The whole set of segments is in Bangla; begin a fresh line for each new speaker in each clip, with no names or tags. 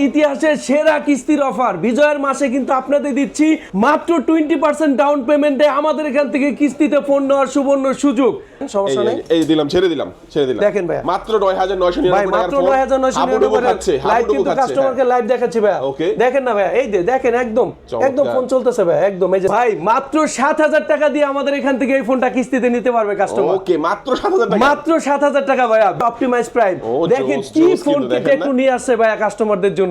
ইতিহাসের সেরা কিস্তির অফার বিজয়ের মাসে কিন্তু আপনাদের দিচ্ছি মাত্র টোয়েন্টি পার্সেন্ট ডাউন পেমেন্টে আমাদের এখান থেকে কিস্তিতে ফোন নেওয়ার সুবর্ণ সুযোগ। সমস্যা নেই?
এই- দিলাম ছেড়ে দিলাম ছেড়ে দিলাম।
দেখেন ভাইয়া।
মাত্র নয় হাজার নয়শো
ভাই মাত্র নয় হাজার নয়শো লাইভ কিন্তু। কাস্টমারকে লাইভ দেখাচ্ছি
Okay.
দেখেন না ভাইয়া এই যে দেখেন একদম একদম ফোন চলতেছে ভাইয়া একদম। এই যে ভাই মাত্র সাত হাজার টাকা দিয়ে আমাদের এখান থেকে এই ফোনটা কিস্তিতে নিতে পারবে কাস্টমার
ওকে মাত্র সাত হাজার টাকা।
মাত্র সাত হাজার টাকা ভাইয়া অপটিমাইজ প্রাইম দেখেন কি ফোন
কিন্তু
একটু নিয়ে আসছে ভাইয়া কাস্টমারদের জন্য।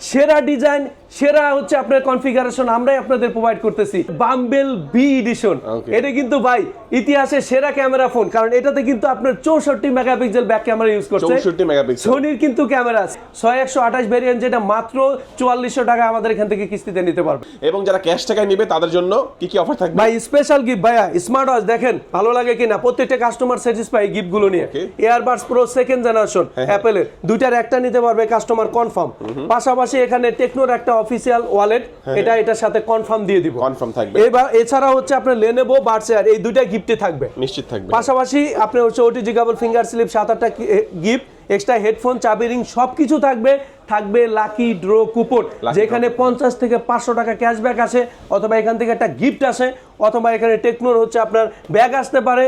সেরা ডিজাইন সেরা হচ্ছে আপনার কনফিগারেশন আমরাই আপনাদের প্রোভাইড করতেছি। বাম্বেল বি এডিশন এটা কিন্তু ভাই ইতিহাসের সেরা ক্যামেরা ফোন কারণ এটাতে কিন্তু আপনার চৌষট্টি মেগাপিক্সেল ব্যাক ক্যামেরা ইউজ করছে।
চৌষট্টি মেগাপিক্সেল
সোনির কিন্তু ক্যামেরা ছয় একশো আঠাশ ভ্যারিয়েন্ট যেটা মাত্র চুয়াল্লিশশো টাকা আমাদের এখান থেকে কিস্তিতে নিতে পারবে।
এবং যারা ক্যাশ টাকায় নিবে তাদের জন্য কি কি অফার থাকবে?
ভাই স্পেশাল গিফট ভাইয়া স্মার্ট ওয়াচ দেখেন ভালো লাগে কিনা? প্রত্যেকটা কাস্টমার স্যাটিসফাই গিফটগুলো নিয়ে. এয়ারবাডস প্রো সেকেন্ড জেনারেশন অ্যাপেলের দুইটার একটা নিতে পারবে কাস্টমার কনফার্ম পাশাপাশি এখানে টেকনোর একটা অফিসিয়াল ওয়ালেট এটা এটার সাথে কনফার্ম দিয়ে দিব।
কনফার্ম থাকবে।
এবার এছাড়া হচ্ছে আপনার লেনেভো বার্সেয়ার এই দুইটা গিফটে থাকবে।
নিশ্চিত থাকবে।
পাশাপাশি আপনার হচ্ছে ওটিজি কেবল ফিঙ্গার স্লিপ সাত আটটা গিফট এক্সট্রা হেডফোন চাবি রিং সব কিছু থাকবে থাকবে লাকি ড্র কুপন যেখানে পঞ্চাশ থেকে পাঁচশো টাকা ক্যাশব্যাক আসে অথবা এখান থেকে একটা গিফট আসে অথবা এখানে টেকনোর হচ্ছে আপনার ব্যাগ আসতে পারে।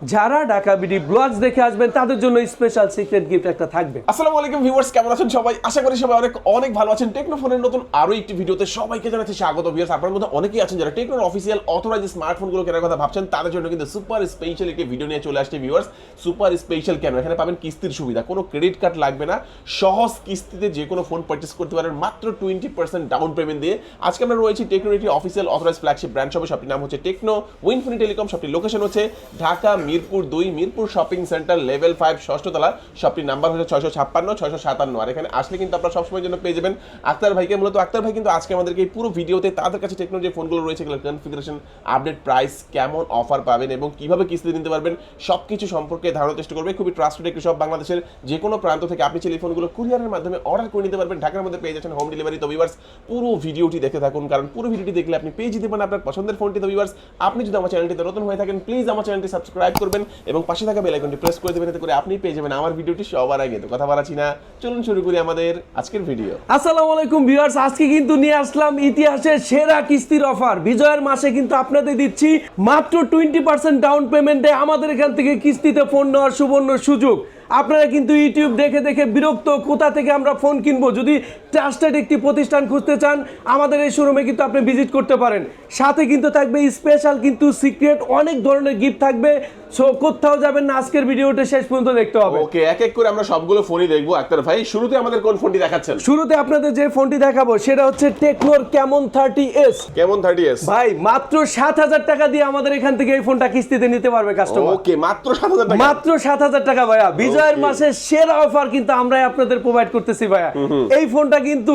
যারা ঢাকা বিডি ব্লগস দেখে আসবেন, তাদের জন্য স্পেশাল সিক্রেট গিফট একটা থাকবে।
আসসালামু আলাইকুম ভিউয়ার্স কেমন আছেন সবাই? আশা করি সবাই অনেক অনেক ভালো আছেন। টেকনো ফোনের নতুন আরও একটি ভিডিওতে সবাইকে জানাচ্ছি স্বাগত ভিউয়ার্স আপনার মধ্যে অনেকেই আছেন যারা টেকনোর অফিসিয়াল অথরাইজ স্মার্টফোনগুলো কেনার কথা ভাবছেন, তাদের জন্য কিন্তু সুপার স্পেশাল একটি ভিডিও নিয়ে চলে আসছে ভিউয়ার্স সুপার স্পেশাল কেন এখানে পাবেন কিস্তির সুবিধা। কোনো ক্রেডিট কার্ড লাগবে না। সহজ কিস্তিতে যে কোনো ফোন পারচেস করতে পারেন। মাত্র টোয়েন্টি পার্সেন্ট ডাউন পেমেন্ট দিয়ে। আজকে আমরা রয়েছি টেকনোর একটি অফিসিয়াল অথরাইজ ফ্ল্যাগশিপ ব্র্যান্ড শপে শপটির নাম হচ্ছে টেকনো উইনফিনি টেলিকম শপটির লোকেশন হচ্ছে ঢাকা মিরপুর দুই, Mirpur shopping centre level five ষষ্ঠতলা শপটির নাম্বার হচ্ছে ছয়শো ছাপ্পান্ন, ছয়শো সাতান্ন। আর এখানে আসলে কিন্তু আপনারা সবসময়ের জন্য পেয়ে যাবেন আক্তার ভাইকে। মূলত আক্তার ভাই কিন্তু আজকে আমাদেরকে এই পুরো ভিডিওতে তাদের কাছে টেকনো যে ফোনগুলো রয়েছে, এগুলোর কনফিগারেশন আপডেট প্রাইস কেমন অফার পাবেন এবং কীভাবে কিস্তি নিতে পারবেন সব কিছু সম্পর্কে ধারণার চেষ্টা করবে। খুবই ট্রাস্টেড একটি সব বাংলাদেশের যে কোনো প্রান্ত থেকে আপনি চাইলে ফোনগুলো কুরিয়ারের মাধ্যমে অর্ডার করে নিতে পারবেন। ঢাকার মধ্যে পেয়ে যাচ্ছেন হোম ডেলিভারি তো ভিউয়ার্স পুরো ভিডিওটি দেখে থাকুন। কারণ পুরো ভিডিওটি দেখলে আপনি পেয়ে যেতে পারেন আপনার পছন্দের ফোনটি তো ভিউয়ার্স আপনি যদি আমার চ্যানেলটিতে নতুন হয়ে থাকেন প্লিজ আমার চ্যানেলটি সাবস্ক্রাইব করবেন এবং পাশে থাকা বেল আইকনটি প্রেস করে দেবেন, এতে করে আপনি পেয়ে যাবেন আমার ভিডিওটি সবার আগে। তো কথা বাড়াচ্ছি না, চলুন শুরু করি আমাদের আজকের ভিডিও
আসসালামু আলাইকুম ভিউয়ার্স আজকে কিন্তু নিয়ে আসলাম ইতিহাসের সেরা কিস্তির অফার বিজয়ের মাসে কিন্তু আপনাদের দিচ্ছি মাত্র টোয়েন্টি পার্সেন্ট ডাউন পেমেন্টে আমাদের এখান থেকে কিস্তিতে ফোন নেওয়ার সুবর্ণ সুযোগ। আপনারা কিন্তু ইউটিউব দেখে দেখে বিরক্ত কোথা থেকে আমরা ফোন কিনবো? যদি ট্রাস্টেড একটি প্রতিষ্ঠান খুঁজতে চান আমাদের এই শোরুমে কিন্তু আপনি ভিজিট করতে পারেন। সাথে কিন্তু থাকবে স্পেশাল কিন্তু সিক্রেট অনেক ধরনের গিফট থাকবে। সো কোথাও যাবেন না আজকের ভিডিওটা শেষ পর্যন্ত দেখতে হবে।
ওকে এক এক করে আমরা সবগুলো ফোনই দেখব। আক্তার ভাই শুরুতে আমাদের কোন ফোনটি দেখাচ্ছেন?
শুরুতে আপনাদের যে ফোনটি দেখাবো সেটা হচ্ছে টেকনোর Camon thirty S
Camon thirty S
ভাই মাত্র সাত হাজার টাকা দিয়ে আমাদের এখান থেকে এই ফোনটা কিস্তিতে নিতে পারবে কাস্টমার
ওকে মাত্র সাত হাজার টাকা।
মাত্র সাত হাজার টাকা ভাইয়া বিজয়ের
Okay.
মাসে সেরা অফার কিন্তু আমরাই আপনাদের প্রোভাইড করতেছি ভাইয়া। এই ফোনটা কিন্তু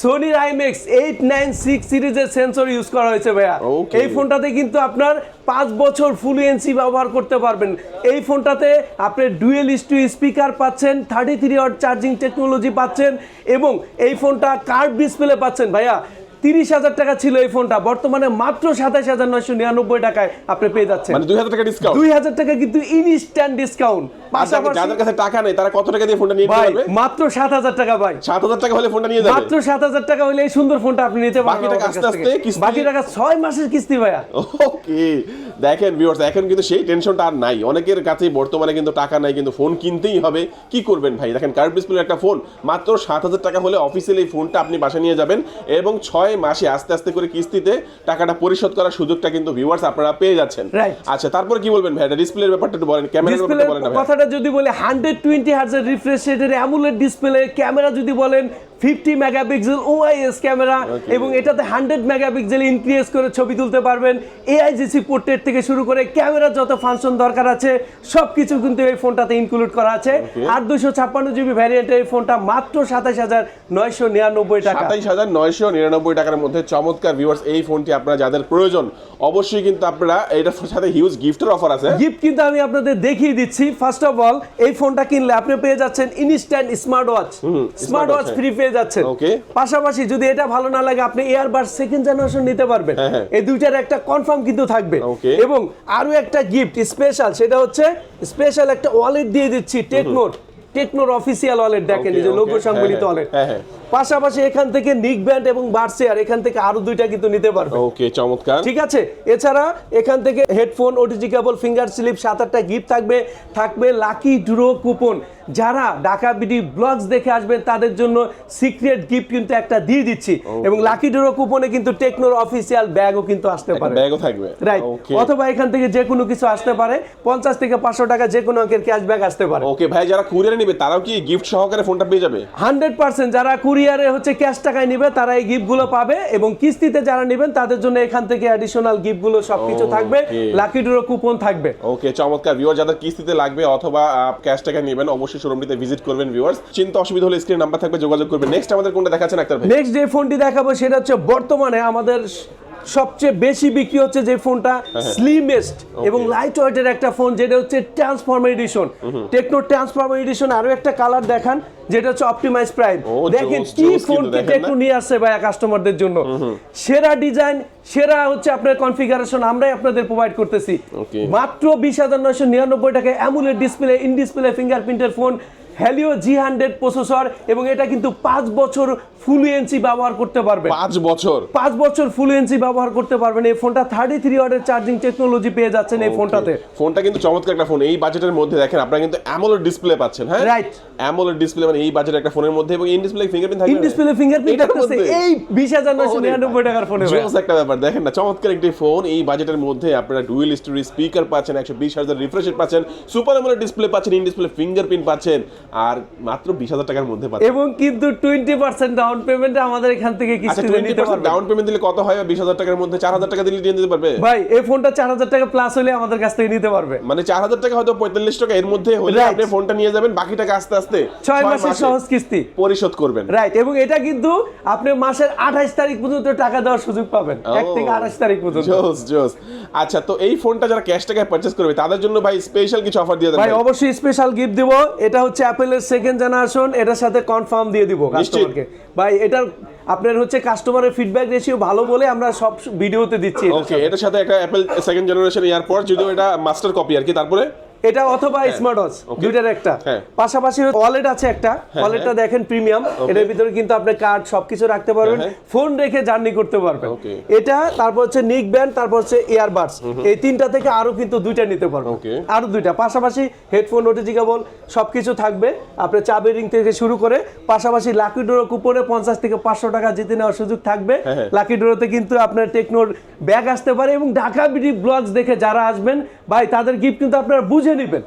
সোনির আইমেক্স এইট নাইন সিক্স সিরিজের সেন্সর ইউজ করা হয়েছে ভাইয়া। এই ফোনটাতে কিন্তু আপনার পাঁচ বছর ফুল এনসি ব্যবহার করতে পারবেন। এই ফোনটাতে আপনি ডুয়েল টু স্পিকার পাচ্ছেন thirty three watt charging technology পাচ্ছেন এবং এই ফোনটা কার্ড ডিসপ্লে পাচ্ছেন ভাইয়া। তিরিশ হাজার টাকা ছিল এই ফোনটা বর্তমানে মাত্র সাতাশ হাজার নয়শো নিরানব্বই টাকায় আপনি পেয়ে যাচ্ছেন।
মানে দুই হাজার টাকা ডিসকাউন্ট
দুই হাজার টাকা কিন্তু ইনস্ট্যান্ট ডিসকাউন্ট
যাদের কাছে টাকা নেই তারা কত টাকা দিয়ে ফোনটা নিয়ে পারবে?
মাত্র সাত হাজার টাকা ভাই।
সাত হাজার টাকা হলে ফোনটা নিয়ে যাবে।
মাত্র সাত হাজার টাকা হলে এই সুন্দর ফোনটা আপনি নিতে পারবেন
বাকি টাকা আস্তে আস্তে কিস্তি-
বাকি টাকা মাসের কিস্তি ভাইয়া।
ওকে দেখেন ভিউয়ার্স এখন কিন্তু সেই টেনশনটা আর নাই। অনেকের কাছে বর্তমানে কিন্তু টাকা নাই কিন্তু ফোন কিনতেই হবে। কি করবেন ভাই? দেখেন কার্ভ ডিসপ্লে একটা ফোন মাত্র সাত হাজার টাকা হলে অফিসিয়াল এই ফোনটা আপনি বাসা নিয়ে যাবেন এবং ছয় মাসে আস্তে আস্তে করে কিস্তিতে টাকাটা পরিশোধ করার সুযোগটা কিন্তু ভিউয়ার্স আপনারা পেয়ে যাচ্ছেন। আচ্ছা তারপর কি বলবেন ভাই? ডিসপ্লের ব্যাপারটা একটু বলেন ক্যামেরার ব্যাপারটা বলেন না
কথাটা যদি বলে হান্ড্রেড টোয়েন্টি হার্জের রিফ্রেশ রেটের অ্যামুলেট ডিসপ্লে ক্যামেরা যদি বলেন ফিফটি মেগাপিক্সেল ওআইএস ক্যামেরা এবং এটাতে হান্ড্রেড মেগাপিক্সেল ইনক্রিজ করে ছবি তুলতে পারবেন। এআইজিসি পোর্ট্রেট থেকে শুরু করে ক্যামেরার যত ফাংশন দরকার আছে সব কিছু কিন্তু এই ফোনটাতে ইনক্লুড করা আছে। আর দুশো ছাপ্পান্ন জিবি ভ্যারিয়েন্টের এই ফোনটা মাত্র সাতাশ হাজার নয়শো নিরানব্বই টাকা।
সাতাইশ হাজার নয়শো নিরানব্বই টাকার মধ্যে চমৎকার ভিউয়ার্স এই ফোনটি আপনারা যাদের প্রয়োজন অবশ্যই কিন্তু আপনারা এটার সাথে হিউজ গিফটের অফার আছে।
গিফট কিন্তু আমি আপনাদের দেখিয়ে দিচ্ছি। ফার্স্ট অফ অল এই ফোনটা কিনলে আপনি পেয়ে যাচ্ছেন instant smart watch smart watch free পেয়ে যাচ্ছেন। পাশাপাশি যদি এটা ভালো না লাগে আপনি এয়ারবাস সেকেন্ড জেনারেশন নিতে পারবেন।
হ্যাঁ, হ্যাঁ।
এই দুইটার একটা কনফার্ম কিন্তু থাকবে। এবং আরও একটা গিফট স্পেশাল সেটা হচ্ছে স্পেশাল একটা ওয়ালেট দিয়ে দিচ্ছি টেকনোর টেকনোর অফিসিয়াল ওয়ালেট দেখেন যে লোগো
সম্বলিত
ওয়ালেট। পাশাপাশি এখান থেকে নিক ব্যান্ড এবং বার্সিয়ার এখান থেকে আরও দুইটা কিন্তু নিতে পারবে।
ওকে চমৎকার।
ঠিক আছে? এছাড়া এখান থেকে headphone OTG cable finger slip সাত আটটা গিফট থাকবে। থাকবে লাকি ড্র কুপন যারা ঢাকা বিডি ব্লগস দেখে আসবেন তাদের জন্য সিক্রেট গিফট কিন্তু একটা দিয়ে দিচ্ছি। এবং লাকি ড্র কুপনে কিন্তু টেকনোর অফিসিয়াল ব্যাগও কিন্তু আসতে পারে।
ব্যাগও থাকবে।
রাইট অথবা এখান থেকে যে কোনো কিছু আসতে পারে। পঞ্চাশ থেকে পাঁচশো টাকা যে কোনো অঙ্কের ক্যাশব্যাক আসতে পারে।
ওকে ভাই যারা কুরিয়ারে নিবে তারাও কি গিফট সহকারে ফোনটা পেয়ে যাবে?
হান্ড্রেড পার্সেন্ট যারা কুরিয়ারে হচ্ছে ক্যাশ টাকায় নিবে তারা এই গিফটগুলো পাবে এবং কিস্তিতে যারা নেবেন তাদের জন্য এখান থেকে অ্যাডিশনাল গিফটগুলো সবকিছু থাকবে। লাকি ড্র কুপন থাকবে।
ওকে চমৎকার ভিউয়ার যাদের কিস্তিতে লাগবে অথবা ক্যাশ টাকায় নেবেন অবশ্যই শোরুমটিতে ভিজিট করবেন ভিউয়ার্স চিন্তা অসুবিধা হলে স্ক্রিন নাম্বার থাকবে যোগাযোগ করবেন। নেক্সট আমাদের কোনটা দেখাচ্ছেন আক্তার ভাই?
নেক্সট যে ফোনটি দেখাবো সেটা হচ্ছে বর্তমানে আমাদের সবচেয়ে বেশি বিক্রি হচ্ছে যে ফোনটা
হ্যাঁ,
স্লিমেস্ট এবং লাইট ওয়েটের একটা ফোন যেটা হচ্ছে transformer edition Tecno transformer edition আরও একটা কালার দেখান যেটা হচ্ছে অপটিমাইজ প্রাইম দেখেন কি ফোন টেকনো নিয়ে আসছে ভাইয়া কাস্টমারদের জন্য। সেরা ডিজাইন সেরা হচ্ছে আপনার কনফিগারেশন আমরাই আপনাদের প্রোভাইড করতেছি। মাত্র বিশ হাজার নয়শো নিরানব্বই টাকায় AMOLED display in display ফিঙ্গারপ্রিন্টের phone Helio G hundred processor এবং এটা কিন্তু পাঁচ বছর ফুলুয়েন্সি ব্যবহার করতে পারবে
পাঁচ বছর?
পাঁচ বছর ফুলুয়েন্সি ব্যবহার করতে পারবেন। এই ফোনটা থার্টি থ্রি ওয়াটের চার্জিং টেকনোলজি পেয়ে যাচ্ছেন এই ফোনটাতে।
ফোনটা কিন্তু চমৎকার একটা ফোন। এই বাজেটের মধ্যে দেখেন আপনারা কিন্তু অ্যামোলেড ডিসপ্লে পাচ্ছেন হ্যাঁ?
Right.
অ্যামোলেড ডিসপ্লে মানে এই বাজেটের একটা ফোনের মধ্যে এবং ইন ডিসপ্লে ফিঙ্গারপ্রিন্ট থাকবে
ইন ডিসপ্লে ফিঙ্গারপ্রিন্ট থাকতেছে এই বিশ হাজার নয়শো নিরানব্বই টাকার ফোনে।
জোস একটা ব্যাপার। দেখেন না চমৎকার একটি ফোন। এই বাজেটের মধ্যে আপনারা ডুয়েল স্টোরি স্পিকার পাচ্ছেন একশো বিশ হাজার রিফ্রেশ পাচ্ছেন। সুপার অ্যামোলেড ডিসপ্লে পাচ্ছেন ইন ডিসপ্লে ফিঙ্গারপ্রিন্ট পাচ্ছেন। আর মাত্র বিশ হাজার টাকার মধ্যে পাচ্ছেন
এবং কিন্তু টোয়েন্টি পার্সেন্ট ডাউন পেমেন্টে আমাদের এখান থেকে
আচ্ছা টোয়েন্টি
নিতে
ডাউন পেমেন্ট দিলে কত হয়? বিশ হাজার টাকার মধ্যে চার হাজার টাকা দিলে দিয়ে দিতে পারবে?
ভাই এই ফোনটা চার হাজার টাকা প্লাস হলে আমাদের কাছ থেকে নিতে পারবে।
মানে চার হাজার টাকা হয়তো পঁয়তাল্লিশ টাকা এর মধ্যে হলে আপনি ফোনটা নিয়ে যাবেন বাকি টাকা আস্তে আস্তে
ছয় মাসের সহজ কিস্তি।
পরিশোধ করবেন।
রাইট এবং এটা কিন্তু আপনি মাসের আঠাশ তারিখ পর্যন্ত টাকা দেওয়ার সুযোগ পাবেন। এক। থেকে আঠাশ তারিখ পর্যন্ত।
জোস জোস। আচ্ছা তো এই ফোনটা যারা ক্যাশ টাকায় পারচেজ করবে তাদের জন্য ভাই স্পেশাল কিছু অফার দিয়ে
ভাই
ভাই।
অবশ্যই স্পেশাল গিফট দিব। এটা হচ্ছে অ্যাপেলের সেকেন্ড জেনারেশন এটার সাথে কনফার্ম দিয়ে দিব কাস্টমারকে ভাই এটার আপনার হচ্ছে কাস্টমারের ফিডব্যাক রেশিও ভালো বলে আমরা সব ভিডিওতে দিচ্ছি
ওকে। এটার সাথে একটা অ্যাপেল সেকেন্ড জেনারেশন এয়ারপড যদিও এটা মাস্টার কপি আর কি তারপরে
এটা অথবা স্মার্ট ওয়াচ দুইটার একটা।
হ্যাঁ।
পাশাপাশি ওয়ালেট আছে একটা। ওয়ালেটটা দেখেন প্রিমিয়াম এটার ভিতরে কিন্তু আপনি কার্ড সবকিছু রাখতে পারবেন।
হ্যাঁ,
ফোন রেখে জার্নি করতে পারবেন। এটা তারপর হচ্ছে নিক ব্যান্ড তারপর হচ্ছে ইয়ারবাডস এই তিনটা থেকে আরও কিন্তু দুইটা নিতে পারবেন। আরও দুইটা। পাশাপাশি হেডফোন ওটিজি কেবল সবকিছু থাকবে। আপনার চাবি রিং থেকে শুরু করে পাশাপাশি লাকি ডোর কুপনে পঞ্চাশ থেকে পাঁচশো টাকা জিতে নেওয়ার সুযোগ থাকবে।
হ্যাঁ, হ্যাঁ।
লাকি ডোরোতে কিন্তু আপনার টেকনোর ব্যাগ আসতে পারে এবং ঢাকা বিডি ব্লগস দেখে যারা আসবেন ভাই তাদের গিফট কিন্তু আপনারা বুঝে নেবেন।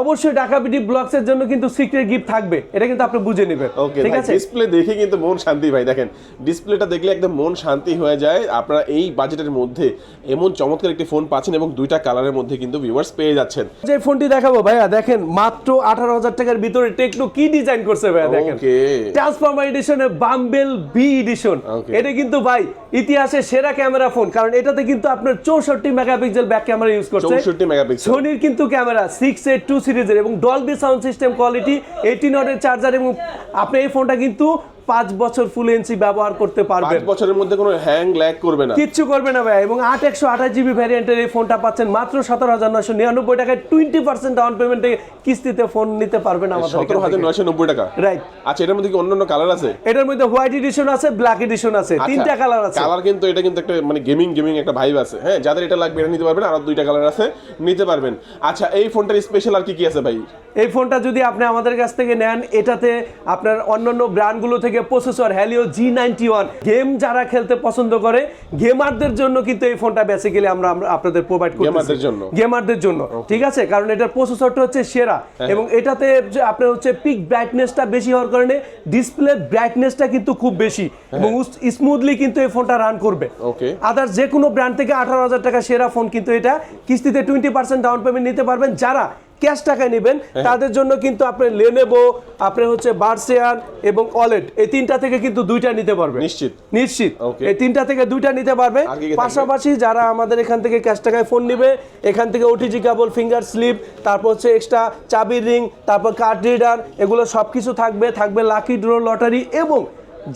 অবশ্যই ঢাকা বিডি ব্লগস এর জন্য কিন্তু সিক্রেট গিফট থাকবে। এটা কিন্তু আপনি বুঝে নেবেন।
ওকে
ঠিক আছে?
ডিসপ্লে দেখে কিন্তু মন শান্তি ভাই দেখেন ডিসপ্লেটা দেখলে একদম মন শান্তি হয়ে যায়। আপনারা এই বাজেটের মধ্যে এমন চমৎকার একটি ফোন পাচ্ছেন এবং দুইটা কালারের মধ্যে কিন্তু ভিউয়ার্স পেয়ে যাচ্ছেন।
যে ফোনটি দেখাবো ভাইয়া দেখেন মাত্র আঠারো হাজার টাকার ভিতরে টেকনো কি ডিজাইন করছে ভাইয়া দেখেন।
ওকে।
ট্রান্সফর্মার এডিশনে বাম্বেল বি এডিশন. এটা কিন্তু ভাই ইতিহাসের সেরা ক্যামেরা ফোন কারণ এটাতে কিন্তু আপনার চৌষট্টি মেগাপিক্সেল ব্যাক ক্যামেরা ইউজ করছে।
চৌষট্টি মেগাপিক্সেল
সোনির কিন্তু ক্যামেরা সিক্স এইট সিরিজের এবং Dolby sound system quality eighteen ওয়াটের চার্জার এবং আপনি এই ফোনটা কিন্তু পাঁচ বছর ফুল এনসি ব্যবহার করতে
পাঁচ
পারবেন
বছরের মধ্যে কোনো হ্যাং ল্যাগ করবে না।
কিচ্ছু করবে না ভাই এবং আট একশো আঠাশ জিবি ভ্যারিয়েন্টের এই ফোনটা পাচ্ছেন মাত্র সতেরো হাজার নয়শো নিরানব্বই টাকায়। টোয়েন্টি পার্সেন্ট ডাউন পেমেন্টে কিস্তিতে ফোন নিতে পারবেন আমাদের
সতেরো হাজার নয়শো নব্বই টাকা?
রাইট
আচ্ছা এটার মধ্যে কি অন্যান্য কালার আছে?
এটার মধ্যে হোয়াইট এডিশন আছে ব্ল্যাক এডিশন আছে। তিনটা কালার আছে।
কালার কিন্তু এটা কিন্তু একটা মানে গেমিং গেমিং একটা ভাইব আছে। হ্যাঁ যাদের এটা লাগবে এটা নিতে পারবেন আর দুইটা কালার আছে নিতে পারবেন। আচ্ছা এই ফোনটার স্পেশাল আর কি কি আছে ভাই?
এই ফোনটা যদি আপনি আমাদের কাছ থেকে নেন এটাতে আপনার অন্যান্য ব্র্যান্ডগুলো থেকে processor Helio G ninety one game যারা খেলতে পছন্দ করে গেমারদের জন্য কিন্তু এই ফোনটা বেসিক্যালি আমরা আপনাদের প্রোভাইড করি
জন্য।
গেমারদের জন্য ঠিক আছে? কারণ এটার প্রসেসরটা হচ্ছে সেরা
হ্যাঁ।
এবং এটাতে আপনার হচ্ছে পিক ব্রাইটনেসটা বেশি হওয়ার কারণে ডিসপ্লে ব্রাইটনেসটা কিন্তু খুব বেশি এবং স্মুথলি কিন্তু এই ফোনটা রান করবে।
ওকে
আদার্স যে কোনো ব্র্যান্ড থেকে আঠারো হাজার টাকা সেরা ফোন কিন্তু এটা। কিস্তিতে টোয়েন্টি পার্সেন্ট ডাউন পেমেন্ট নিতে পারবেন। যারা ক্যাশ টাকায় নেবেন।
হ্যাঁ।
তাদের জন্য কিন্তু আপনি লেনেবো আপনার হচ্ছে বার্সেয়ার এবং অলেট এই তিনটা থেকে কিন্তু দুইটা নিতে পারবে।
নিশ্চিত।
নিশ্চিত। এই তিনটা থেকে দুইটা নিতে পারবে? পাশাপাশি যারা আমাদের এখান থেকে ক্যাশ টাকায় ফোন নিবে এখান থেকে ওটিজি কেবল ফিঙ্গার স্লিপ তারপর হচ্ছে এক্সট্রা চাবির রিং তারপর কার্ড রিডার এগুলো সব কিছু থাকবে। থাকবে লাকি ড্র লটারি এবং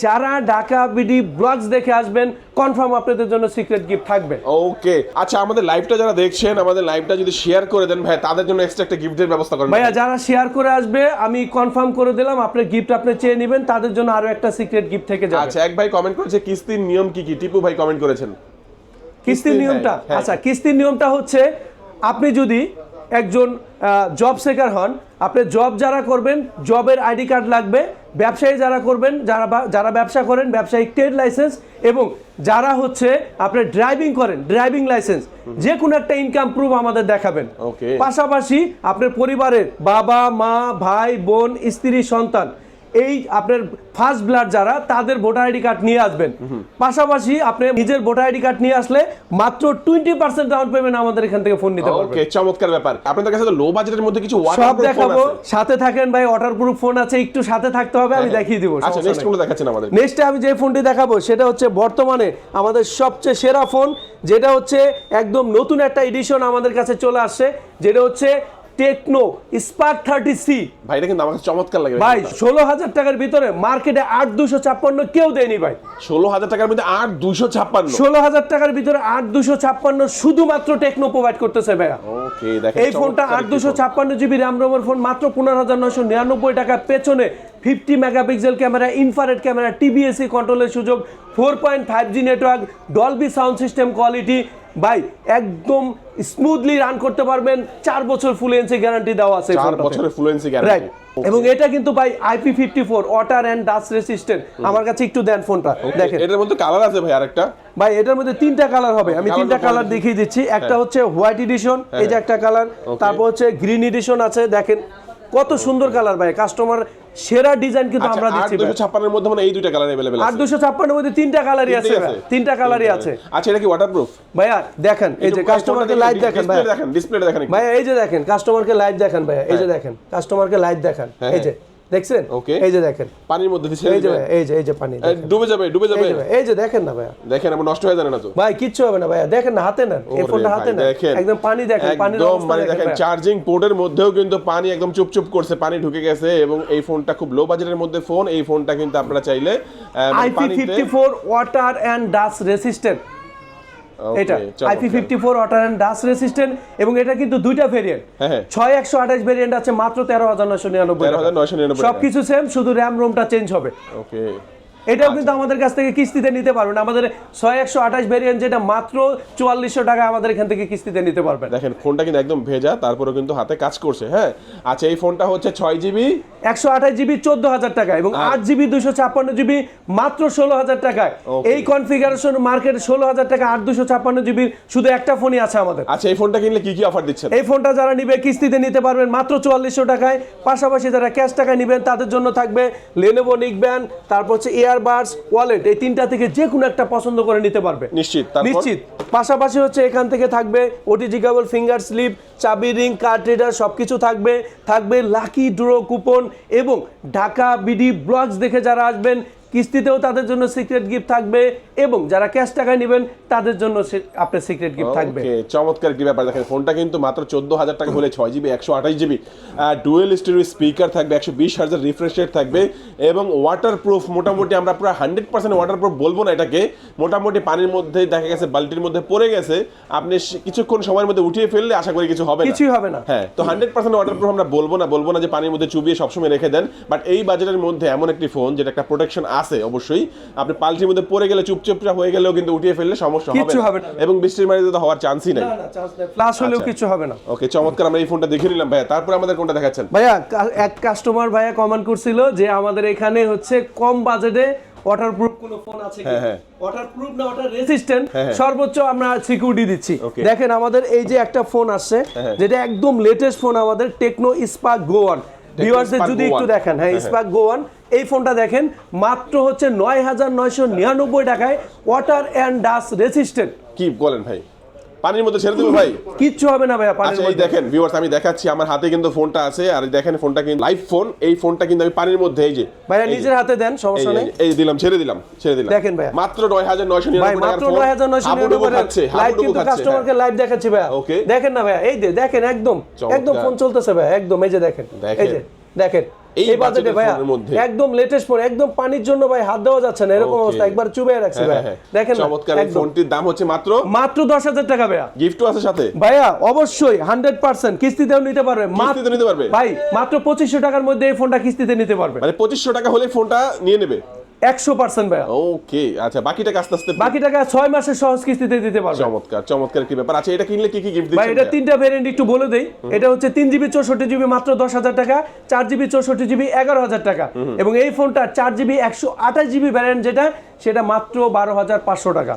যারা ঢাকা বিডি ব্লগস দেখে আসবেন কনফার্ম আপনাদের জন্য সিক্রেট গিফট থাকবে।
ওকে আচ্ছা আমাদের লাইভটা যারা দেখছেন আমাদের লাইভটা যদি শেয়ার করে দেন ভাই তাদের জন্য এক্সট্রা একটা গিফটের ব্যবস্থা করেন।
ভাইয়া যারা শেয়ার করে আসবে আমি কনফার্ম করে দিলাম আপনার গিফট আপনি চেয়ে নেবেন তাদের জন্য আরও একটা সিক্রেট গিফট থেকে যাবে।
আচ্ছা এক ভাই কমেন্ট করেছে কিস্তির নিয়ম কি কি? টিপু ভাই কমেন্ট করেছেন।
কিস্তির নিয়মটা
হ্যাঁ, হ্যাঁ।
আচ্ছা কিস্তির নিয়মটা হচ্ছে আপনি যদি একজন জব সেকার হন। আপনি জব যারা করবেন জবের আইডি কার্ড লাগবে। ব্যবসায়ী যারা করবেন যারা যারা ব্যবসা করেন ব্যবসায়িক ট্রেড লাইসেন্স এবং যারা হচ্ছে আপনি ড্রাইভিং করেন ড্রাইভিং লাইসেন্স যে কোনো একটা ইনকাম প্রুফ আমাদের দেখাবেন। পাশাপাশি আপনার পরিবারের বাবা মা ভাই বোন স্ত্রী সন্তান এই আপনার ফার্স্ট ব্লাড যারা তাদের ভোটার আইডি কার্ড নিয়ে আসবেন। পাশাপাশি আপনি নিজের ভোটার আইডি কার্ড নিয়ে আসলে মাত্র টোয়েন্টি পার্সেন্ট ডাউন পেমেন্ট আমাদের এখান থেকে ফোন নিতে পারবেন।
চমৎকার ব্যাপার। আপনাদের কাছে তো লো বাজেটের মধ্যে কিছু
সব দেখাবো। সাথে থাকেন ভাই ওয়াটার প্রুফ ফোন আছে একটু সাথে থাকতে হবে আমি দেখিয়ে দিব
আচ্ছা নেক্সট কোনটা দেখাচ্ছেন আমাদের।
নেক্সটে আমি যে ফোনটি দেখাবো সেটা হচ্ছে বর্তমানে আমাদের সবচেয়ে সেরা ফোন যেটা হচ্ছে একদম নতুন একটা এডিশন আমাদের কাছে চলে আসছে যেটা হচ্ছে টেকনো স্পার্ক থার্টি সি
ভাই এটা কিন্তু আমাকে চমৎকার লাগে।
ভাই ষোলো হাজার টাকার ভিতরে মার্কেটে আট দুশো ছাপ্পান্ন কেউ দেয়নি ভাই।
ষোলো হাজার টাকার মধ্যে আট দুশো ছাপ্পান্ন।
ষোলো হাজার টাকার ভিতরে আট দুশো ছাপ্পান্ন শুধুমাত্র টেকনো প্রোভাইড করতেছে ভাইয়া। এই ফোনটা আট দুশো ছাপ্পান্ন জিবি র্যাম রোমের ফোন মাত্র পনেরো হাজার নশো নিরানব্বই টাকা। পেছনে fifty megapixel camera infrared camera টিবিএসি কন্ট্রোলের সুযোগ four point five G network Dolby sound system quality ভাই একদম স্মুথলি রান করতে পারবেন। চার বছর ফুল এনসি গ্যারান্টি দেওয়া আছে
চার। বছরের ফ্লুয়েন্সি গ্যারান্টি
এবং এটা কিন্তু ভাই IP fifty four water and dust resistant আমার কাছে একটু দেন ফোনটা দেখেন।
এটার মধ্যে কালার আছে ভাই আরেকটা?
ভাই এটার মধ্যে তিনটা কালার হবে। আমি তিনটা কালার দেখিয়ে দিচ্ছি। একটা
হ্যাঁ।
হচ্ছে হোয়াইট এডিশন এই যে একটা কালার তারপর হচ্ছে গ্রিন এডিশন আছে দেখেন। কত সুন্দর কালার ভাই। কাস্টমার সেরা ডিজাইন কিন্তু
আচ্ছা
আমরা দিচ্ছি
দুশো এর মধ্যে মানে এই দুইটা কালার
अवेलेबल
আছে।
দুশো এর মধ্যে তিনটা কালারই আছে তিনটা কালারই আছে।
আচ্ছা এটা কি ওয়াটারপ্রুফ
ভাইয়া দেখেন এই যে কাস্টমারকে লাইট দেখেন ভাইয়া।
দেখেন ডিসপ্লে দেখেন।
ভাইয়া এই যে দেখেন কাস্টমারকে লাইট দেখেন ভাইয়া। এই যে দেখেন কাস্টমারকে লাইট দেখেন
হ্যাঁ,
এই যে দেখছেন?
Okay.
এই যে দেখেন।
পানির মধ্যে দিছে
এই যে এই যে এই যে পানি
ডুবে যাবে ডুবে যাবে।
এই যে দেখেন না ভাইয়া।
দেখেন আমার নষ্ট হয়ে যাবে না তো।
ভাই কিচ্ছু হবে না ভাইয়া। দেখেন না হাতে নেন। এই ফোনটা হাতে নেন। একদম পানি দেখেন পানির অবস্থা
মানে
দেখেন।
চার্জিং পোর্টের মধ্যেও কিন্তু পানি একদম চুপ চুপ করছে পানি ঢুকে গেছে এবং এই ফোনটা খুব লো বাজেটের মধ্যে ফোন এই ফোনটা কিন্তু আপনারা চাইলে
IP fifty four water and dust resistant এটা IP fifty four water and dust resistant এবং এটা কিন্তু দুইটা ভেরিয়েন্ট
হ্যাঁ, হ্যাঁ।
ছয় একশো আঠাশ ভেরিয়েন্ট আছে মাত্র তেরো হাজার নয়শো নিরানব্বই
13,999
সব সেম শুধু র্যাম রোমটা চেঞ্জ হবে।
ওকে
এটাও কিন্তু আমাদের কাছ থেকে কিস্তিতে নিতে পারবেন। আমাদের ছয় একশো আঠাশ ভেরিয়েন্ট যেটা মাত্র চুয়াল্লিশশো টাকা আমাদের এখান থেকে কিস্তিতে নিতে পারবেন।
দেখেন ফোনটা কিন্তু একদম ভেজা তারপরেও কিন্তু হাতে কাজ করছে হ্যাঁ? আচ্ছা এই ফোনটা হচ্ছে ছয় জিবি?
একশো আঠাশ জিবি চোদ্দ হাজার টাকা এবং আট জিবি দুশো ছাপ্পান্ন জিবি মাত্র ষোলো হাজার টাকায় এই কনফিগারেশন মার্কেট ষোলো হাজার টাকা আট দুশো ছাপ্পান্ন জিবি শুধু একটা ফোনই আছে আমাদের।
আচ্ছা এই ফোনটা কিনলে কি কি অফার দিচ্ছেন?
এই ফোনটা যারা নিবে কিস্তিতে নিতে পারবেন মাত্র চুয়াল্লিশশো টাকায়। পাশাপাশি যারা ক্যাশ টাকা নেবেন তাদের জন্য থাকবে লেনোভো নিকব্যান তারপর হচ্ছে এয়ারবাডস ওয়ালেট এই তিনটা থেকে যে কোনো একটা পছন্দ করে নিতে পারবে।
নিশ্চিত
নিশ্চিত। পাশাপাশি হচ্ছে এখান থেকে থাকবে ওটিজি কেবল ফিঙ্গার স্লিপ চাবি রিং কার্ড রিডার সব কিছু থাকবে। থাকবে লাকি ড্র কুপন এবং ঢাকা বিডি ব্লগস দেখে যারা আসবেন কিস্তিতেও তাদের জন্য সিক্রেট গিফট থাকবে এবং যারা ক্যাশ টাকা নেবেন তাদের জন্য আপনার সিক্রেট গিফট থাকবে।
চমৎকার একটি ব্যাপার দেখেন ফোনটা কিন্তু মাত্র চোদ্দ হাজার টাকা হলে ছয় জিবি একশো আঠাশ জিবি ডুয়েল স্টোরি স্পিকার থাকবে একশো বিশ হাজার রিফ্রেশ রেট থাকবে এবং ওয়াটার প্রুফ মোটামুটি আমরা পুরো হান্ড্রেড পার্সেন্ট ওয়াটার প্রুফ বলব না এটাকে মোটামুটি পানির মধ্যে দেখা গেছে বালতির মধ্যে পড়ে গেছে আপনি কিছুক্ষণ সময়ের মধ্যে উঠিয়ে ফেললে আশা করি কিছু হবে
কিছুই হবে না।
হ্যাঁ তো হান্ড্রেড পার্সেন্ট ওয়াটার প্রুফ আমরা বলব না বলব না যে পানির মধ্যে চুবিয়ে সবসময় রেখে দেন বাট এই বাজেটের মধ্যে এমন একটি ফোন যেটা একটা প্রোটেকশন আছে অবশ্যই। আপনি পাল্টির মধ্যে পড়ে গেলে চুপচাপটা হয়ে গেলেও কিন্তু উঠিয়ে ফেললে সমস্যা হবে
হবে
না। এবং বৃষ্টির মাটিতে তো হওয়ার চান্সই নেই।
প্লাস হলেও
আচ্ছা।
কিছু হবে না।
ওকে চমৎকার আমরা এই ফোনটা দেখে নিলাম। ভাইয়া তারপরে আমাদের কোনটা দেখাচ্ছেন?
ভাইয়া এক কাস্টমার ভাইয়া কমেন্ট করছিল যে আমাদের এখানে হচ্ছে কম বাজেটে ওয়াটারপ্রুফ কোনো ফোন আছে
হ্যাঁ, হ্যাঁ।
ওয়াটারপ্রুফ না ওয়াটার রেসিস্ট্যান্ট
হ্যাঁ, হ্যাঁ।
সর্বোচ্চ আমরা সিকিউরিটি দিচ্ছি। দেখেন আমাদের এই যে একটা ফোন আসছে
হ্যাঁ।
যেটা একদম লেটেস্ট ফোন আমাদের টেকনো স্পার্ক গো ওয়ান ভিউয়ার্সদের যদি একটু দেখেন হ্যাঁ
হ্যাঁ,
স্পার্ক গো ওয়ান এই ফোনটা দেখেন মাত্র হচ্ছে নয় হাজার নয়শো নিরানব্বই টাকায় ওয়াটার অ্যান্ড ডাস্ট রেসিস্ট্যান্ট
কি বলেন ভাই? পানির মধ্যে ছেড়ে দেবো ভাই?
কিচ্ছু হবে না ভাইয়া পানির
আচ্ছা এই
মধ্যে।
দেখেন ভিউয়ার্স আমি দেখাচ্ছি আমার হাতে কিন্তু ফোনটা আছে আর দেখেন ফোনটা কিন্তু লাইভ ফোন এই ফোনটা কিন্তু আমি পানির মধ্যে এই যে।
ভাইয়া নিজের হাতে দেন সমস্যা নেই।
এই দিলাম ছেড়ে দিলাম ছেড়ে দিলাম।
দেখেন।
মাত্র
ভাই মাত্র
ফোন
নয় হাজার নয়শো
হাবুডুবু খাচ্ছে
লাইভ কিন্তু
হ্যাঁ।
কাস্টমারকে লাইভ দেখাচ্ছি ভাইয়া।
ওকে।
দেখেন না ভাইয়া এই যে দেখেন একদম একদম ফোন চলতেছে ভাইয়া একদম এই যে দেখেন। এই যে দেখেন।
এই
বাজেটে
মধ্যে।
একদম লেটেস্ট ফোন একদম পানির জন্য ভাই হাত দেওয়া যাচ্ছে না এরকম অবস্থা একবার চুবে রাখছে
হ্যাঁ,
ভাই।
হ্যাঁ, হ্যাঁ।
দেখেন
চমৎকার ফোনটির দাম হচ্ছে মাত্র
মাত্র দশ হাজার টাকা ভাইয়া।
গিফটও আছে সাথে।
ভাইয়া অবশ্যই হান্ড্রেড পার্সেন্ট কিস্তিতেও নিতে পারবে।
কিস্তিতে নিতে পারবে।
ভাই মাত্র পঁচিশশো টাকার মধ্যে এই ফোনটা কিস্তিতে নিতে পারবে।
মানে পঁচিশশো টাকা হলে ফোনটা নিয়ে নেবে।
একশো পার্সেন্ট ভাইয়া।
ওকে আচ্ছা বাকি টাকা আস্তে আস্তে
বাকি টাকা ছয় মাসের সহজ কিস্তিতে দিতে পারবে।
চমৎকার চমৎকার কি ব্যাপার? আচ্ছা এটা কিনলে কি কি গিফট
ভাই এটা তিনটা ভ্যারিয়েন্ট একটু বলে দেই। এটা হচ্ছে তিন জিবি চৌষট্টি জিবি মাত্র দশ হাজার টাকা চার জিবি চৌষট্টি জিবি এগারো হাজার টাকা। এবং এই ফোনটা চার জিবি একশো আঠাশ জিবি ভ্যারিয়েন্ট যেটা সেটা মাত্র বারো হাজার পাঁচশো টাকা।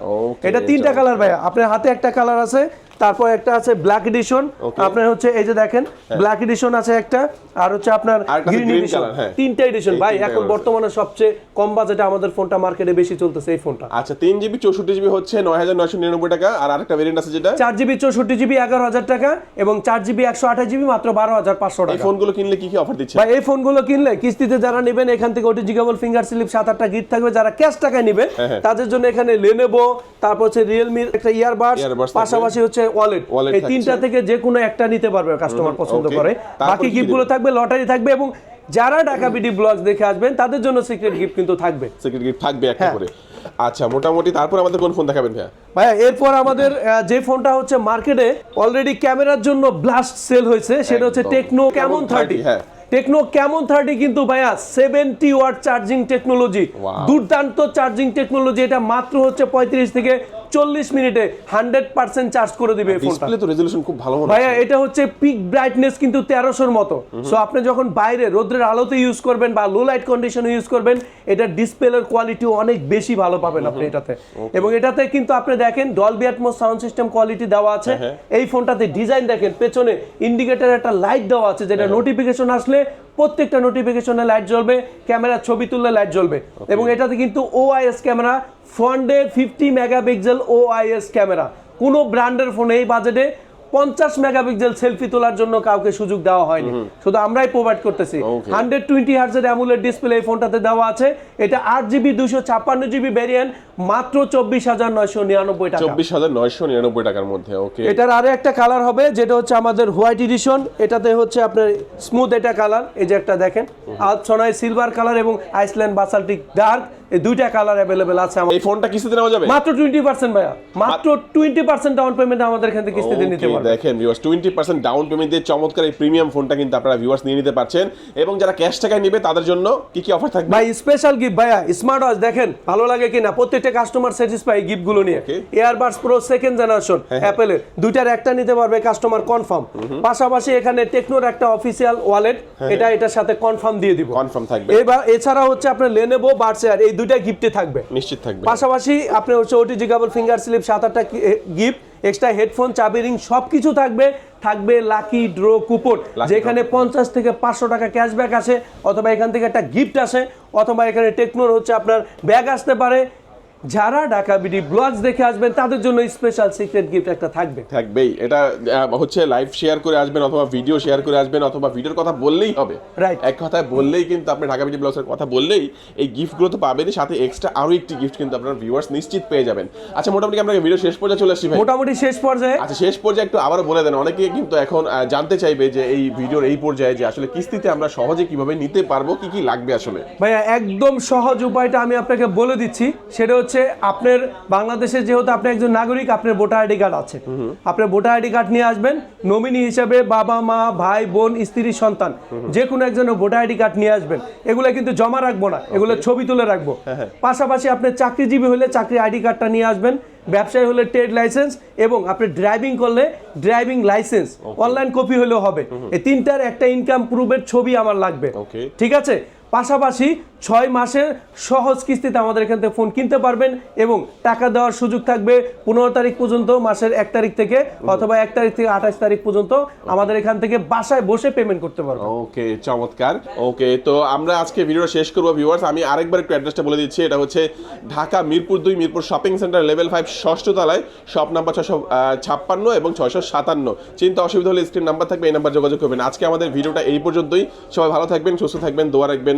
এটা তিনটা কালার ভাইয়া। আপনার হাতে একটা কালার আছে তারপর একটা আছে ব্ল্যাক এডিশন আপনার হচ্ছে এই যে দেখেন ব্ল্যাক এডিশন আছে একটা আর হচ্ছে আপনার গ্রিন এডিশন
হ্যাঁ।
তিনটা এডিশন ভাই এখন বর্তমানে সবচেয়ে কম বাজেটে আমাদের ফোনটা মার্কেটে বেশি চলতেছে এই ফোনটা।
আচ্ছা তিন জিবি চৌষট্টি জিবি হচ্ছে নয় হাজার নয়শো নিরানব্বই টাকা আর আরেকটা ভেরিয়েন্ট আছে যেটা?
চার জিবি চৌষট্টি জিবি এগারো হাজার টাকা এবং চার জিবি একশো আঠাশ জিবি মাত্র বারো হাজার পাঁচশো
এই
টাকা।
ফোনগুলো কিনলে কি কি অফার দিচ্ছে?
ভাই এই ফোনগুলো কিনলে কিস্তিতে যারা নেবেন এখান থেকে ওটি জিগাবল ফিঙ্গার স্লিপ সাত আটটা গিট থাকবে। যারা ক্যাশ টাকায় নেবে
হ্যাঁ, হ্যাঁ।
তাদের জন্য এখানে লেনেবো তারপর হচ্ছে রিয়েলমির একটা ইয়ারবাডস পাশাপাশি হচ্ছে ওয়ালেট এই তিনটা থেকে যে কোনো একটা নিতে পারবে কাস্টমার পছন্দ করে। বাকি গিফটগুলো থাকবে লটারি থাকবে এবং যারা ঢাকা বিডি ব্লগস দেখে আসবেন তাদের জন্য সিক্রেট গিফট কিন্তু থাকবে।
সেকেন্ড গিফট থাকবে একটা
হ্যাঁ।
করে। আচ্ছা মোটামুটি তারপর আমাদের কোন ফোন দেখাবেন ভাইয়া?
ভাইয়া এরপর আমাদের যে ফোনটা হচ্ছে মার্কেটে অলরেডি ক্যামেরার জন্য ব্লাস্ট সেল হয়েছে সেটা হচ্ছে টেকনো ক্যামন থার্টি
হ্যাঁ।
টেকনো ক্যামন থার্টি কিন্তু ভাইয়া সেভেন্টি ওয়াট চার্জিং টেকনোলজি দুর্দান্ত চার্জিং টেকনোলজি এটা মাত্র হচ্ছে পঁয়ত্রিশ থেকে চল্লিশ মিনিটে হান্ড্রেড পার্সেন্ট চার্জ করে দিবে ফোনটা।
ডিসপ্লে তো রেজলিউশন খুব ভালো
ভাইয়া এটা হচ্ছে পিক ব্রাইটনেস কিন্তু তেরোশোর মতো। সো আপনি যখন বাইরে রোদ্রের আলোতে ইউজ করবেন বা লো লাইট কন্ডিশনে ইউজ করবেন এটা ডিসপ্লের কোয়ালিটি অনেক বেশি ভালো পাবেন আপনি এটাতে। এবং এটাতে কিন্তু আপনি দেখেন Dolby Atmos sound system quality দেওয়া আছে।
হ্যাঁ,
এই ফোনটাতে ডিজাইন দেখেন পেছনে ইন্ডিকেটার একটা লাইট দেওয়া আছে যেটা
হ্যাঁ।
নোটিফিকেশন আসলে প্রত্যেকটা নোটিফিকেশনে লাইট জ্বলবে ক্যামেরা ছবি তুললে লাইট জ্বলবে। এবং এটাতে কিন্তু ওআইএস ক্যামেরা ফ্রন্টে ফিফটি মেগাপিক্সেল ওআইএস ক্যামেরা। কোনো ব্র্যান্ডের ফোনে এই বাজেটে পঞ্চাশ মেগাপিক্সেল সেলফি তোলার জন্য কাউকে সুযোগ দেওয়া হয়নি। শুধু আমরাই প্রোভাইড করতেছি। হান্ড্রেড টোয়েন্টি হার্টসের অ্যামুলেট ডিসপ্লে এই ফোনটাতে দেওয়া আছে। এটা আট জিবি দুশো ছাপ্পান্ন জিবি ভ্যারিয়েন্ট মাত্র চব্বিশ হাজার নয়শো নিরানব্বই টাকা।
চব্বিশ হাজার নয়শো নিরানব্বই টাকার মধ্যে ওকে
এটার আরও একটা কালার হবে যেটা হচ্ছে আমাদের হোয়াইট এডিশন এটাতে হচ্ছে আপনার স্মুথ এটা কালার এই যে একটা দেখেন। আলসোনায় সিলভার কালার এবং আইসল্যান্ড বাসাল্টিক ডার্ক এই দুইটা কালার অ্যাভেলেবেল আছে
এই ফোনটা কিস্তিতে নেওয়া যাবে?
মাত্র টোয়েন্টি পার্সেন্ট ভাইয়া। মাত্র টোয়েন্টি পার্সেন্ট ডাউন পেমেন্ট আমাদের এখান থেকে কিস্তিতে নিতে
Okay,
পারবে।
দেখেন viewers twenty percent down payment দিয়ে চমৎকার এই প্রিমিয়াম ফোনটা কিন্তু আপনারা ভিউয়ার্স নিয়ে নিতে পারছেন। এবং যারা ক্যাশ টাকায় নেবে তাদের জন্য কি কি অফার থাকবে?
ভাই স্পেশাল গিফট ভাইয়া স্মার্ট ওয়াচ দেখেন ভালো লাগে কিনা? প্রত্যেকটা কাস্টমার স্যাটিসফাই গিফটগুলো নিয়ে। এয়ারবাডস প্রো সেকেন্ড জেনারেশন অ্যাপেলের দুইটার একটা নিতে পারবে কাস্টমার কনফার্ম পাশাপাশি এখানে টেকনোর একটা অফিসিয়াল ওয়ালেট এটা এটার সাথে কনফার্ম দিয়ে দিব।
কনফার্ম থাকবে।
এবার এছাড়া হচ্ছে আপনার লেনেভো বার্সেয়ার এই দুইটা গিফটে থাকবে।
নিশ্চিত থাকবে।
পাশাপাশি আপনি হচ্ছে ওটিজি কেবল ফিঙ্গার স্লিপ সাত আটটা গিফট এক্সট্রা হেডফোন চাবি রিং সব কিছু থাকবে থাকবে লাকি ড্র কুপন যেখানে পঞ্চাশ থেকে পাঁচশো টাকা ক্যাশব্যাক আছে অথবা এখান থেকে একটা গিফট আসে অথবা এখানে টেকনোর হচ্ছে আপনার ব্যাগ আসতে পারে। যারা ঢাকা বিডি ব্লগস দেখে আসবেন তাদের জন্য স্পেশাল সিক্রেট গিফট একটা থাকবে।
থাকবেই। এটা হচ্ছে লাইভ শেয়ার করে আসবেন অথবা ভিডিও শেয়ার করে আসবেন অথবা ভিডিওর কথা বললেই হবে।
রাইট
এক কথায় বললেই কিন্তু আপনি ঢাকা বিডি ব্লগসের কথা বললেই এই গিফটগুলো তো পাবেনই সাথে এক্সট্রা আরও একটি গিফট কিন্তু আপনার ভিউয়ার্স নিশ্চিত পেয়ে যাবেন। আচ্ছা মোটামুটি আমরা ভিডিও শেষ পর্যায়ে চলে আসছি ভাই?
মোটামুটি শেষ পর্যায়ে।
আচ্ছা শেষ পর্যায়ে একটু আবারও বলে দেন অনেকে কিন্তু এখন জানতে চাইবে যে এই ভিডিওর এই পর্যায়ে যে আসলে কিস্তিতে আমরা সহজে কীভাবে নিতে পারব কি কি লাগবে আসলে?
ভাইয়া একদম সহজ উপায়টা আমি আপনাকে বলে দিচ্ছি সেটা হচ্ছে আপনার বাংলাদেশে যেহেতু আপনি একজন নাগরিক আপনার ভোটার আইডি কার্ড আছে। আপনার ভোটার আইডি কার্ড নিয়ে আসবেন নমিনি হিসেবে বাবা মা ভাই বোন স্ত্রী সন্তান যে কোনো একজনের ভোটার আইডি কার্ড নিয়ে আসবেন। এগুলো কিন্তু জমা রাখব না এগুলো ছবি তুলে রাখব। পাশাপাশি আপনি চাকরিজীবী হলে চাকরি আইডি কার্ডটা নিয়ে আসবেন ব্যবসায়ী হলে ট্রেড লাইসেন্স এবং আপনি ড্রাইভিং করলে ড্রাইভিং লাইসেন্স অনলাইন কপি হলেও হবে। এই তিনটার একটা ইনকাম প্রুফের ছবি আমার লাগবে। ঠিক আছে? পাশাপাশি ছয় মাসের সহজ কিস্তিতে আমাদের এখান থেকে ফোন কিনতে পারবেন এবং টাকা দেওয়ার সুযোগ থাকবে পনেরো তারিখ পর্যন্ত মাসের এক তারিখ থেকে অথবা এক তারিখ থেকে আঠাশ তারিখ পর্যন্ত আমাদের এখান থেকে বাসায় বসে পেমেন্ট করতে পারবেন।
ওকে চমৎকার। ওকে তো আমরা আজকে ভিডিও শেষ করব ভিউয়ার্স আমি আরেকবার একটু অ্যাড্রেসটা বলে দিচ্ছি এটা হচ্ছে ঢাকা মিরপুর দুই Mirpur shopping centre level five ষষ্ঠ তলায় শপ নাম্বার ছশো ছাপ্পান্ন এবং ছয়শো সাতান্ন। চিন্তা অসুবিধা হলে স্ক্রিন নাম্বার থাকবে এই নাম্বার যোগাযোগ করবেন। আজকে আমাদের ভিডিওটা এই পর্যন্তই। সবাই ভালো থাকবেন সুস্থ থাকবেন দোয়া রাখবেন।